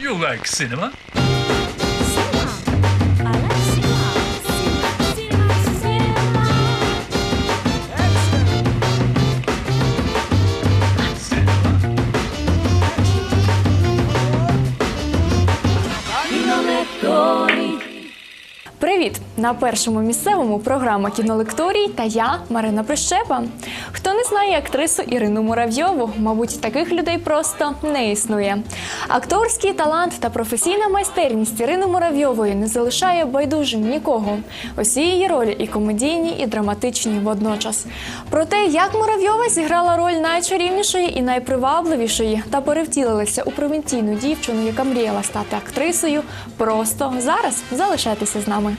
You like cinema? Привіт! На першому місцевому програма кінолекторій та я Марина Прищепа. Хто не знає актрису Ірину Муравйову, мабуть, таких людей просто не існує. Акторський талант та професійна майстерність Ірини Муравйової не залишає байдужим нікого. Усі її ролі і комедійні, і драматичні водночас. Про те, як Муравйова зіграла роль найчарівнішої і найпривабливішої та перевтілилася у провінційну дівчину, яка мріяла стати актрисою, просто зараз залишайтеся з нами.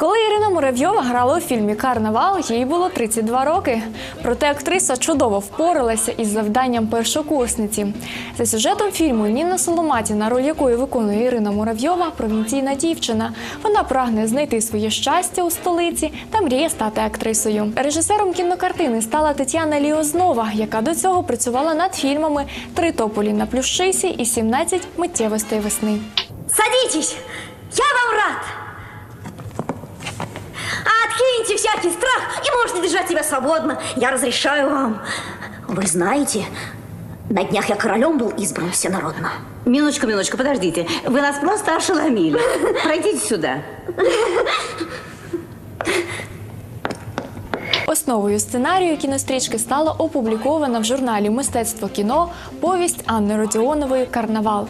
Коли Ірина Муравйова грала у фільмі Карнавал, їй було 32 роки. Проте актриса чудово впоралася із завданням першокурсниці. За сюжетом фільму Ніна Соломатіна, роль якої виконує Ірина Муравйова, провінційна дівчина. Вона прагне знайти своє щастя у столиці та мріє стати актрисою. Режисером кінокартини стала Тетяна Ліознова, яка до цього працювала над фільмами Три тополі на плющисі і 17 миттєвостей весни. Садитесь! Я вам рад! Откиньте всякий страх и можете держать себя свободно. Я разрешаю вам. Вы знаете, на днях я королем был избран всенародно. Минуточку, минуточку, подождите. Вы нас просто ошеломили. Пройдите сюда. Основою сценарію кінострічки стала опублікована в журналі Мистецтво кіно повість Анни Родіонової Карнавал.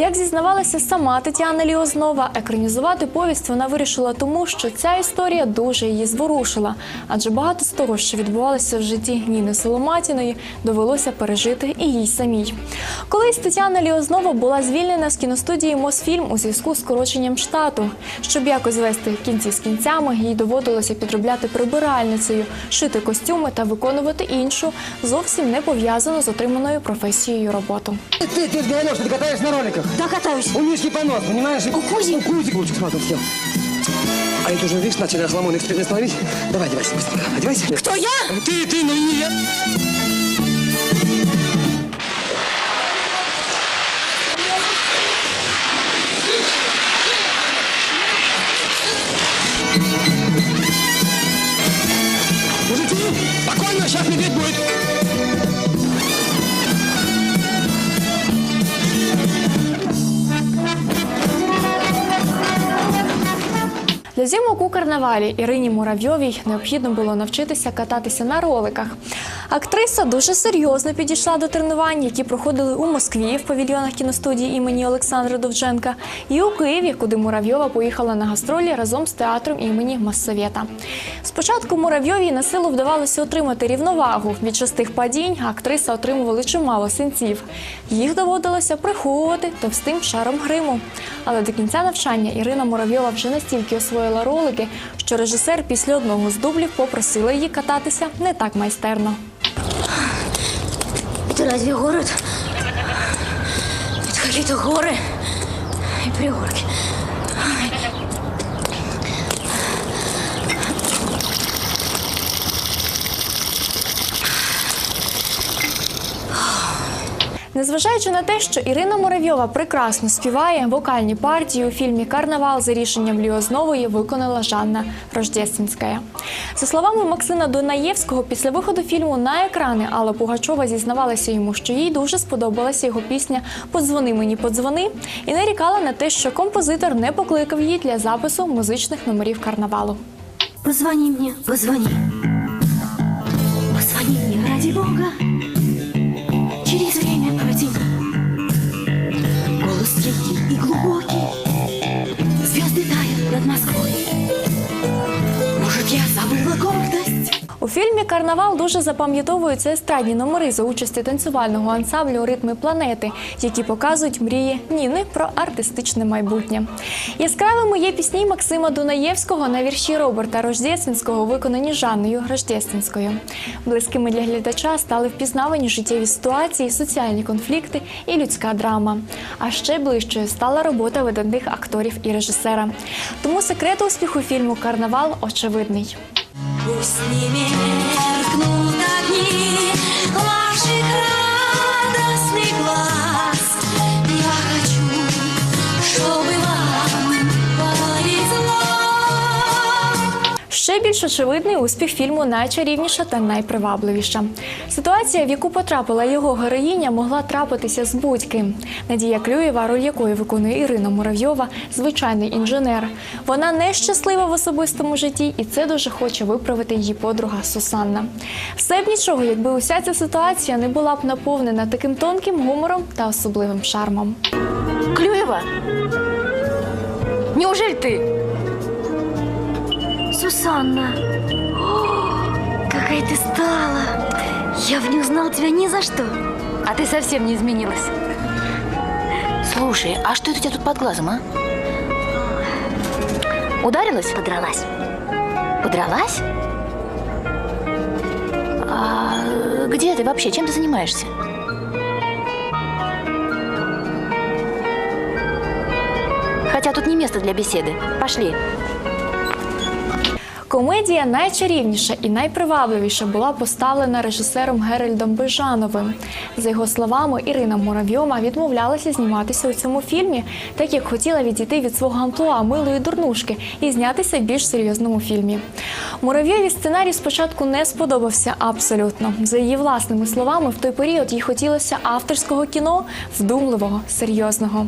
Як зізнавалася сама Тетяна Ліознова, екранізувати повість вона вирішила тому, що ця історія дуже її зворушила, адже багато з того, що відбувалося в житті Ніни Соломатіної, довелося пережити і їй самій. Колись Тетяна Ліознова була звільнена з кіностудії Мосфільм у зв'язку з скороченням штату. Щоб якось звести кінці з кінцями, їй доводилося підробляти прибиральницею, шити костюми та виконувати іншу, зовсім не пов'язану з отриманою професією роботу. Ты, ты же говорил, что ты катаешь на роликах. Да, катаюсь. У Мишки понос, понимаешь? У Кузи. У Кузи лучше смотрю, все. А это уже, видишь, начали охламоны эксперимент становить. Давай, одевайся быстренько. Одевайся. Кто я? Ты, ты, ну и нет. Карнавалі Ірині Муравйовій необхідно було навчитися кататися на роликах. Актриса дуже серйозно підійшла до тренувань, які проходили у Москві в павільйонах кіностудії імені Олександра Довженка, і у Києві, куди Муравйова поїхала на гастролі разом з театром імені Массовєта. Спочатку Муравйовій на силу вдавалося отримати рівновагу. Від частих падінь актриса отримувала чимало синців. Їх доводилося приховувати товстим шаром гриму. Але до кінця навчання Ірина Муравйова вже настільки освоїла ролики, що режисер після одного з дублів попросила її кататися не так майстерно. Это разве город? Это какие-то горы и пригорки. Незважаючи на те, що Ірина Муравйова прекрасно співає, вокальні партії у фільмі Карнавал за рішенням Ліознової виконала Жанна Рождественська. За словами Максима Донаєвського, після виходу фільму на екрани Алла Пугачова зізнавалася йому, що їй дуже сподобалася його пісня Подзвони мені, подзвони і нарікала на те, що композитор не покликав її для запису музичних номерів карнавалу. Позвони мне, позвони. Позвони мне, ради бога. Глубокий. Звезды тают над Москвой. Может, я забыла гордость? Фільмі Карнавал дуже запам'ятовуються естрадні номери за участі танцювального ансамблю Ритми планети, які показують мрії Ніни про артистичне майбутнє. Яскравими є пісні Максима Дунаєвського на вірші Роберта Рождественського, виконані Жанною Рождественською. Близькими для глядача стали впізнавані життєві ситуації, соціальні конфлікти і людська драма. А ще ближчою стала робота видатних акторів і режисера. Тому секрет успіху фільму Карнавал очевидний. Пусть не меркнут Ще більш очевидний успіх фільму найчарівніша та найпривабливіша. Ситуація, в яку потрапила його героїня, могла трапитися з будь-ким. Надія Клюєва, роль якої виконує Ірина Муравйова, звичайний інженер. Вона нещаслива в особистому житті, і це дуже хоче виправити її подруга Сусанна. Все б нічого, якби уся ця ситуація не була б наповнена таким тонким гумором та особливим шармом. Клюева? Неужели ты? Сусанна, О, какая ты стала. Я бы не узнал тебя ни за что. А ты совсем не изменилась. Слушай, а что это у тебя тут под глазом, а? Ударилась? Подралась. Подралась? А где ты вообще? Чем ты занимаешься? Хотя тут не место для беседы. Пошли. Комедія найчарівніша і найпривабливіша була поставлена режисером Геральдом Бежановим. За його словами, Ірина Муравйова відмовлялася зніматися у цьому фільмі, так як хотіла відійти від свого амплуа милої дурнушки і знятися в більш серйозному фільмі. Муравйові сценарій спочатку не сподобався абсолютно. За її власними словами, в той період їй хотілося авторського кіно, вдумливого, серйозного.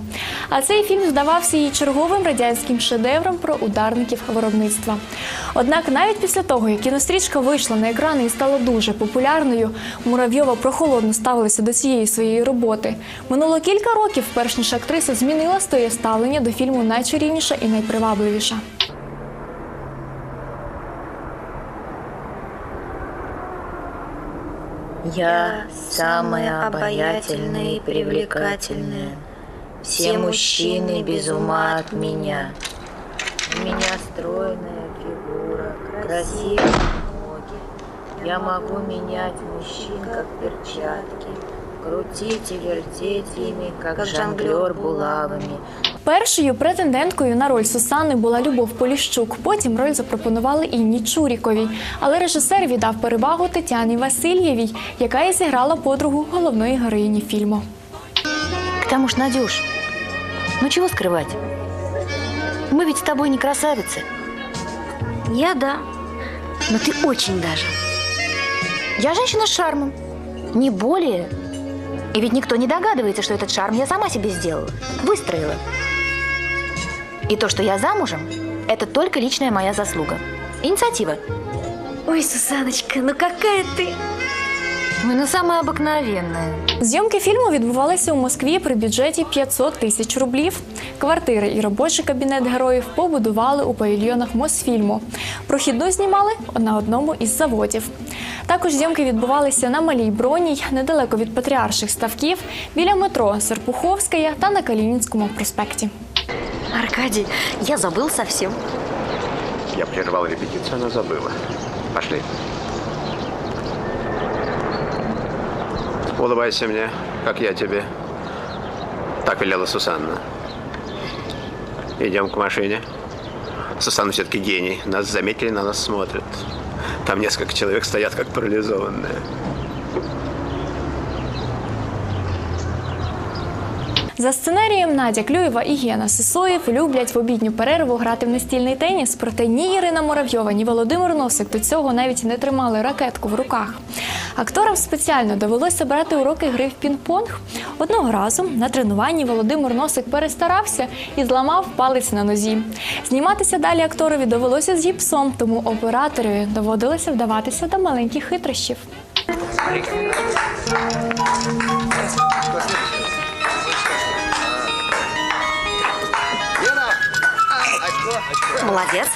А цей фільм здавався їй черговим радянським шедевром про ударників виробництва. Однак навіть після того, як кінострічка вийшла на екрани і стала дуже популярною, Муравйова прохолодно ставилася до цієї своєї роботи. Минуло кілька років, перш ніж актриса змінила своє ставлення до фільму найчарівніша і найпривабливіша. Я самая обаятельная и привлекательная. Все мужчины без ума от меня. У меня стройная красивые ноги. Я могу менять мужчин, как перчатки. Крутить и вертеть ими, как жонглер булавами. Першою претенденткою на роль Сусани була Любов Поліщук. Потім роль запропонували Інні Чуріковій. Але режисер віддав перевагу Тетяні Васильєвій, яка і зіграла подругу головної героїні фільму. К тому ж, Надюш, ну чего скрывать? Мы ведь с тобой не красавицы. Я да, Но ты очень даже. Я женщина с шармом. Не более. И ведь никто не догадывается, что этот шарм я сама себе сделала. Выстроила. И то, что я замужем, это только личная моя заслуга. Инициатива. Ой, Сусаночка, ну какая ты... Ой, ну самая обыкновенная. Зйомки фільму відбувалися у Москві при бюджеті 500 тисяч рублів. Квартири і робочий кабінет героїв побудували у павільйонах Мосфільму. Прохідну знімали на одному із заводів. Також зйомки відбувалися на Малій Броній, недалеко від патріарших ставків, біля метро Серпуховська та на Калінінському проспекті. Аркадий, я забыл совсем. Я прервал репетицию, она забыла. Пошли. Улыбайся мне, как я тебе. Так велела Сусанна. Идем к машине. Сусанна все-таки гений. Нас заметили, на нас смотрят. Там несколько человек стоят, как парализованные. За сценарієм Надя Клюєва і Гена Сисоєв люблять в обідню перерву грати в настільний теніс, проте ні Ірина Муравйова, ні Володимир Носик до цього навіть не тримали ракетку в руках. Акторам спеціально довелося брати уроки гри в пінг-понг. Одного разу на тренуванні Володимир Носик перестарався і зламав палець на нозі. Зніматися далі акторові довелося з гіпсом, тому операторові доводилося вдаватися до маленьких хитрощів. Молодец.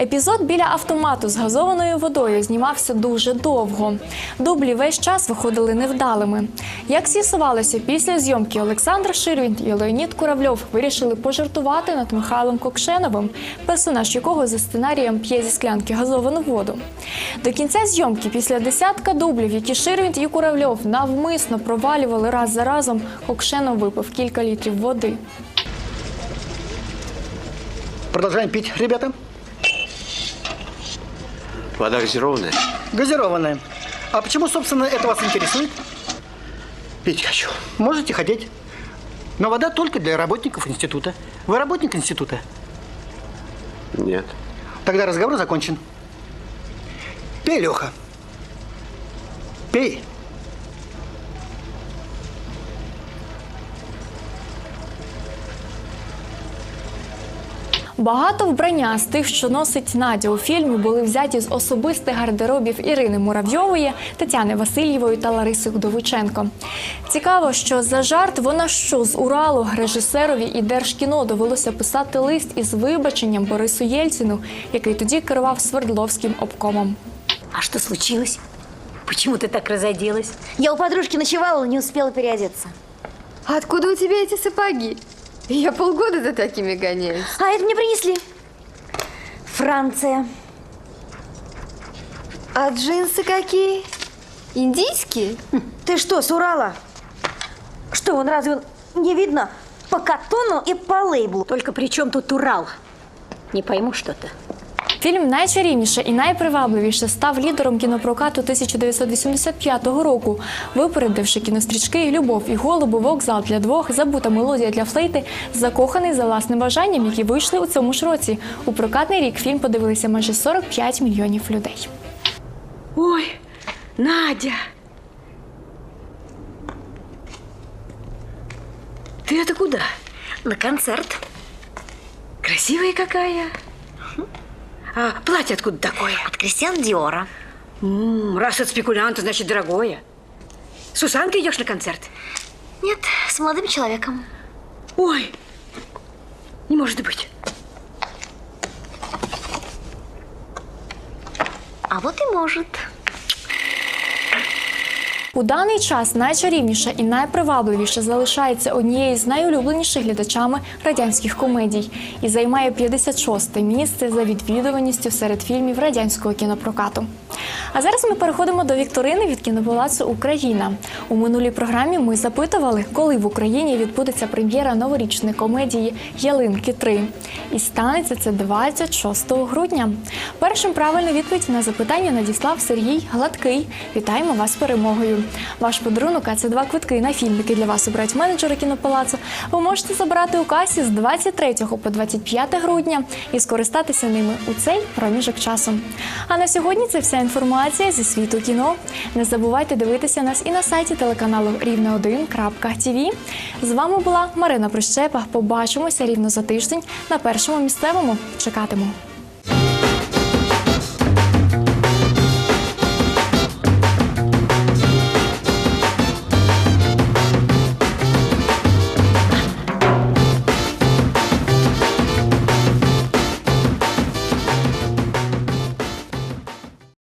Епізод біля автомату з газованою водою знімався дуже довго. Дублі весь час виходили невдалими. Як з'ясувалося, після зйомки Олександр Ширвін і Леонід Куравльов вирішили пожартувати над Михайлом Кокшеновим, персонаж якого за сценарієм п'є зі склянки газовану воду. До кінця зйомки, після десятка дублів, які Ширвін і Куравльов навмисно провалювали раз за разом, Кокшенов випив кілька літрів води. Продолжаем пить, ребята. Вода газированная. Газированная. А почему, собственно, это вас интересует? Пить хочу. Можете хотеть. Но вода только для работников института. Вы работник института? Нет. Тогда разговор закончен. Пей, Леха. Пей. Багато вбрання з тих, що носить Надя у фільмі, були взяті з особистих гардеробів Ірини Муравйової, Тетяни Васильєвої та Лариси Удовиченко. Цікаво, що за жарт вона що з Уралу режисерові і Держкіно довелося писати лист із вибаченням Борису Єльцину, який тоді керував Свердловським обкомом. А что случилось? Почему ты так разоделась? Я у подружки ночевала, не успела переодеться. Откуда у тебя эти сапоги? Я полгода за такими гоняюсь. А это мне принесли. Франция. А джинсы какие? Индийские? Ты что, с Урала? Что, он разве он не видно? По катону и по лейблу. Только при чем тут Урал? Не пойму что-то. Фільм найчарівніше і найпривабливіше став лідером кінопрокату 1985 року, випередивши кінострічки Любов і голуби, вокзал для двох, забута мелодія для флейти, закоханий за власним бажанням, які вийшли у цьому ж році. У прокатний рік фільм подивилися майже 45 мільйонів людей. Ой, Надя! Ты это? На концерт. Красивая какая. А платье откуда такое? От Кристиан Диора. М, раз от спекулянта, значит, дорогое. С Сусанкой идешь на концерт? Нет, с молодым человеком. Ой, не может быть. А вот и может. У даний час найчарівніше і найпривабливіше залишається однією з найулюбленіших глядачами радянських комедій і займає 56-те місце за відвідуваністю серед фільмів радянського кінопрокату. А зараз ми переходимо до вікторини від кінопалацу Україна. У минулій програмі ми запитували, коли в Україні відбудеться прем'єра новорічної комедії Ялинки 3. І станеться це 26 грудня. Першим правильну відповідь на запитання надіслав Сергій Гладкий. Вітаємо вас з перемогою. Ваш подарунок, а це два квитки на фільм, який для вас обирають менеджери кінопалацу. Ви можете забрати у касі з 23 по 25 грудня і скористатися ними у цей проміжок часу. А на сьогодні це вся інформація зі світу кіно. Не забувайте дивитися нас і на сайті телеканалу рівне1.тв. З вами була Марина Прищепа. Побачимося рівно за тиждень на першому місцевому. Чекатиму.